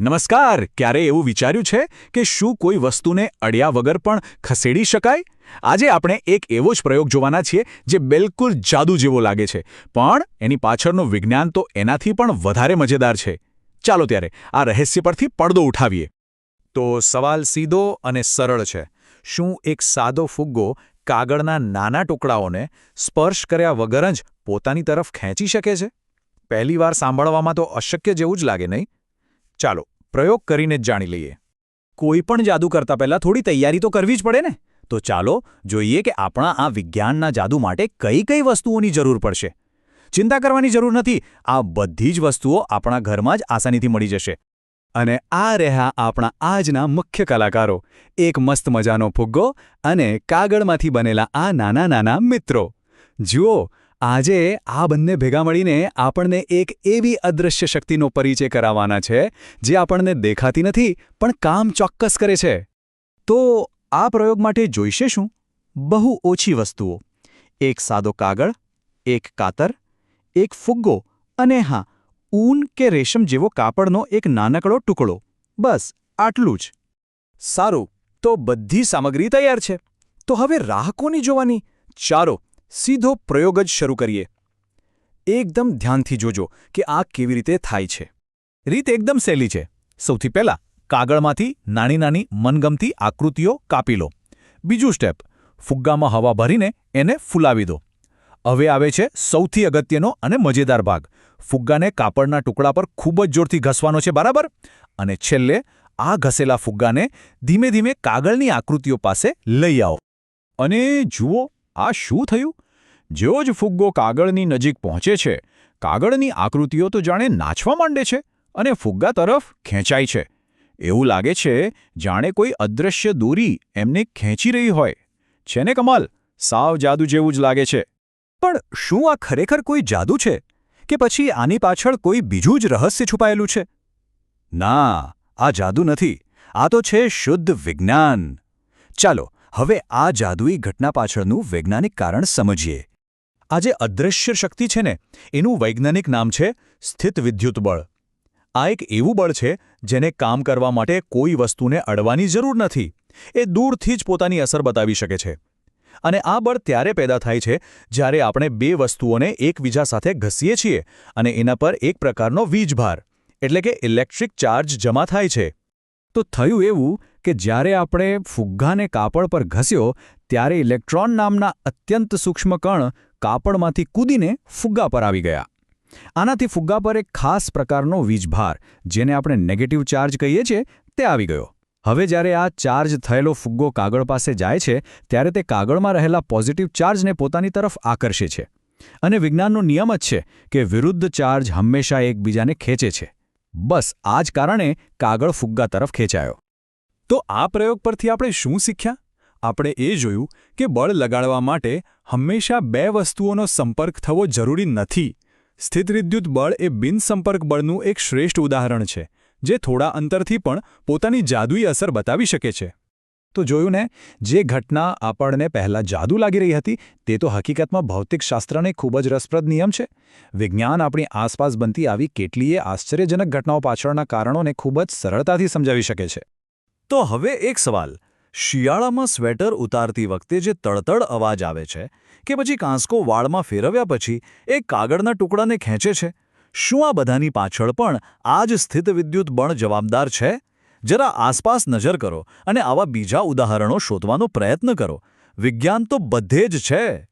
નમસ્કાર, ક્યારે એવું વિચાર્યું છે કે શું કોઈ વસ્તુને અડ્યા વગર પણ ખસેડી શકાય? આજે આપણે એક એવો જ પ્રયોગ જોવાના છીએ જે બિલકુલ જાદુ જેવો લાગે છે. પણ એની પાછળનું વિજ્ઞાન તો એનાથી પણ વધારે મજેદાર છે. ચાલો ત્યારે આ રહસ્ય પરથી પડદો ઉઠાવીએ. તો સવાલ સીધો અને સરળ છે. શું એક સાદો ફુગ્ગો કાગળના નાના ટુકડાઓને સ્પર્શ કર્યા વગર જ પોતાની તરફ ખેંચી શકે છે? પહેલીવાર સાંભળવામાં તો અશક્ય જેવું જ લાગે, નહીં? ચાલો, પ્રયોગ કરીને જ જાણી લઈએ. કોઈ પણ જાદુ કરતા પહેલા થોડી તૈયારી તો કરવી જ પડે ને? તો ચાલો, જોઈએ કે આપણા આ વિજ્ઞાનના જાદુ માટે કઈ કઈ વસ્તુઓની જરૂર પડશે. ચિંતા કરવાની જરૂર નથી, આ બધી જ વસ્તુઓ આપણા ઘરમાં જ આસાનીથી મળી જશે. અને આ રહ્યા આપણા આજના મુખ્ય કલાકારો, એક મસ્ત મજાનો ફુગ્ગો અને કાગળમાંથી બનેલા આ નાના નાના મિત્રો. જુઓ આજે આ બંને ભેગા મળીને આપણને એક એવી અદૃશ્ય શક્તિનો પરિચય કરાવવાના છે, જે આપણને દેખાતી નથી, પણ કામ ચોક્કસ કરે છે. તો આ પ્રયોગ માટે જોઈશે શું? બહુ ઓછી વસ્તુઓ. એક સાદો કાગળ, એક કાતર, એક ફુગ્ગો અને હા, ઊન કે રેશમ જેવો કાપડનો એક નાનકડો ટુકડો. બસ, આટલું જ. સારું, તો બધી સામગ્રી તૈયાર છે. તો હવે રાહ કોની જોવાની. ચાલો સીધો પ્રયોગ જ શરૂ કરીએ. એકદમ ધ્યાનથી જોજો કે આ કેવી રીતે થાય છે. રીત એકદમ સહેલી છે. સૌથી પહેલાં, કાગળમાંથી નાની નાની મનગમતી આકૃતિઓ કાપી લો. બીજું સ્ટેપ, ફુગ્ગામાં હવા ભરીને એને ફૂલાવી દો. હવે આવે છે સૌથી અગત્યનો અને મજેદાર ભાગ. ફુગ્ગાને કાપડના ટુકડા પર ખૂબ જ જોરથી ઘસવાનો છે, બરાબર? અને છેલ્લે, આ ઘસેલા ફુગ્ગાને ધીમે ધીમે કાગળની આકૃતિઓ પાસે લઈ આવો. અને જુઓ આ શું થયું? જેવો જ ફુગ્ગો કાગળની નજીક પહોંચે છે, કાગળની આકૃતિઓ તો જાણે નાચવા માંડે છે અને ફુગ્ગા તરફ ખેંચાય છે. એવું લાગે છે, જાણે કોઈ અદૃશ્ય દોરી એમને ખેંચી રહી હોય. છે ને કમાલ? સાવ જાદુ જેવું જ લાગે છે. પણ શું આ ખરેખર કોઈ જાદુ છે? કે પછી આની પાછળ કોઈ બીજું જ રહસ્ય છુપાયેલું છે? ના, આ જાદુ નથી. આ તો છે શુદ્ધ વિજ્ઞાન. ચાલો હવે આ જાદુઈ ઘટના પાછળનું વૈજ્ઞાનિક કારણ સમજીએ. આ જે અદૃશ્ય શક્તિ છે ને, એનું વૈજ્ઞાનિક નામ છે સ્થિત વિદ્યુત બળ. આ એક એવું બળ છે જેને કામ કરવા માટે કોઈ વસ્તુને અડવાની જરૂર નથી. એ દૂરથી જ પોતાની અસર બતાવી શકે છે. અને આ બળ ત્યારે પેદા થાય છે જ્યારે આપણે બે વસ્તુઓને એકબીજા સાથે ઘસીએ છીએ અને એના પર એક પ્રકારનો વીજભાર, એટલે કે ઇલેક્ટ્રિક ચાર્જ જમા થાય છે. તો થયું એવું કે જ્યારે આપણે ફુગ્ગાને કાપડ પર ઘસ્યો ત્યારે ઇલેક્ટ્રોન નામના અત્યંત સૂક્ષ્મ કણ કાપડમાંથી કૂદીને ફુગ્ગા પર આવી ગયા. આનાથી ફુગ્ગા પર એક ખાસ પ્રકારનો વીજભાર, જેને આપણે નેગેટિવ ચાર્જ કહીએ છીએ, તે આવી ગયો. હવે જ્યારે આ ચાર્જ થયેલો ફુગ્ગો કાગળ પાસે જાય છે, ત્યારે તે કાગળમાં રહેલા પોઝિટિવ ચાર્જને પોતાની તરફ આકર્ષે છે. અને વિજ્ઞાનનો નિયમ જ છે કે વિરુદ્ધ ચાર્જ હંમેશા એકબીજાને ખેંચે છે. બસ, આ જ કારણે કાગળ ફુગ્ગા તરફ ખેંચાયો. તો આ પ્રયોગ પરથી આપણે શું શીખ્યા? આપણે એ જોયું કે બળ લગાડવા માટે હંમેશા બે વસ્તુઓનો સંપર્ક થવો જરૂરી નથી. સ્થિત વિદ્યુત બળ એ બિનસંપર્ક બળનું એક શ્રેષ્ઠ ઉદાહરણ છે, જે થોડા અંતરથી પણ પોતાની જાદુઈ અસર બતાવી શકે છે. તો જોયું ને, જે ઘટના આપણને પહેલાં જાદુ લાગી રહી હતી, તે તો હકીકતમાં ભૌતિકશાસ્ત્રને ખૂબ જ રસપ્રદ નિયમ છે. વિજ્ઞાન આપણી આસપાસ બનતી આવી કેટલીય આશ્ચર્યજનક ઘટનાઓ પાછળના કારણોને ખૂબ જ સરળતાથી સમજાવી શકે છે. તો હવે એક સવાલ. શિયાળામાં સ્વેટર ઉતારતી વખતે જે તડતડ અવાજ આવે છે કે પછી કાંસકો વાળમાં ફેરવ્યા પછી એ કાગળના ટુકડાને ખેંચે છે? શું આ બધાની પાછળ પણ આ જ સ્થિત વિદ્યુત બળ જવાબદાર છે? જરા આસપાસ નજર કરો અને આવા બીજા ઉદાહરણો શોધવાનો પ્રયત્ન કરો. વિજ્ઞાન તો બધે જ છે.